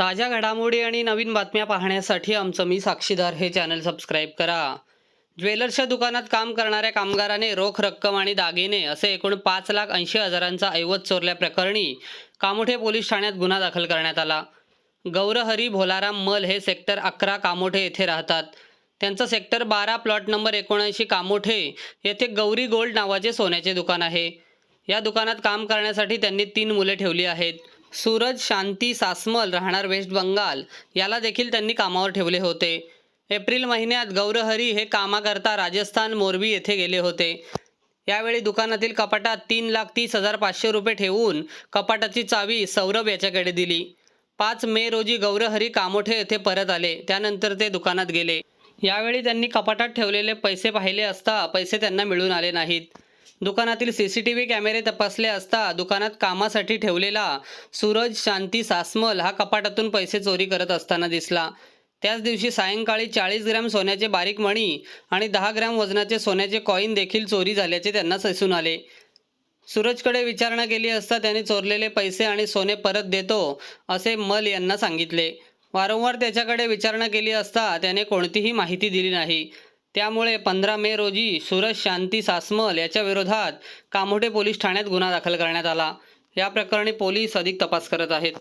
ताज्या घडामोडी आणि नवीन बातम्या पाहण्यासाठी आमचं मी साक्षीदार हे चॅनल सबस्क्राईब करा. ज्वेलर्सच्या दुकानात काम करणाऱ्या कामगाराने रोख रक्कम आणि दागिने असे एकूण पाच लाख ऐंशी हजारांचा ऐवज चोरल्याप्रकरणी कामोठे पोलीस ठाण्यात गुन्हा दाखल करण्यात आला. गौरहरी भोलाराम मल हे सेक्टर अकरा कामोठे येथे राहतात. त्यांचं सेक्टर बारा प्लॉट नंबर एकोणऐंशी कामोठे येथे गौरी गोल्ड नावाचे सोन्याचे दुकान आहे. या दुकानात काम करण्यासाठी त्यांनी तीन मुले ठेवली आहेत. सूरज शांती सासमल राहणार वेस्ट बंगाल. याला देखील त्यांनी कामावर ठेवले होते. एप्रिल महिन्यात गौरहरी हे कामाकरता राजस्थान मोरबी येथे गेले होते. यावेळी दुकानातील कपाटात तीन लाख तीस हजार पाचशे रुपये ठेवून कपाटाची चावी सौरभ याच्याकडे दिली. पाच मे रोजी गौरहरी कामोठे येथे परत आले. त्यानंतर ते दुकानात गेले. यावेळी त्यांनी कपाटात ठेवलेले पैसे पाहिले असता पैसे त्यांना मिळून आले नाहीत. दुकानातील सी सी टी व्ही कॅमेरे तपासले असता दुकानात कामासाठी ठेवलेला सूरज शांती सासमल हा कपाटातून पैसे चोरी करत असताना दिसला. त्याच दिवशी सायंकाळी चाळीस ग्रॅम सोन्याचे बारीक मणी आणि दहा ग्रॅम वजनाचे सोन्याचे कॉईन देखील चोरी झाल्याचे त्यांना दिसून आले. सूरजकडे विचारणा केली असता त्याने चोरलेले पैसे आणि सोने परत देतो असे मल यांना सांगितले. वारंवार त्याच्याकडे विचारणा केली असता त्याने कोणतीही माहिती दिली नाही. त्यामुळे पंधरा मे रोजी सूरज शांती सासमल याच्या विरोधात कामोठे पोलीस ठाण्यात गुन्हा दाखल करण्यात आला. या प्रकरणी पोलीस अधिक तपास करत आहेत.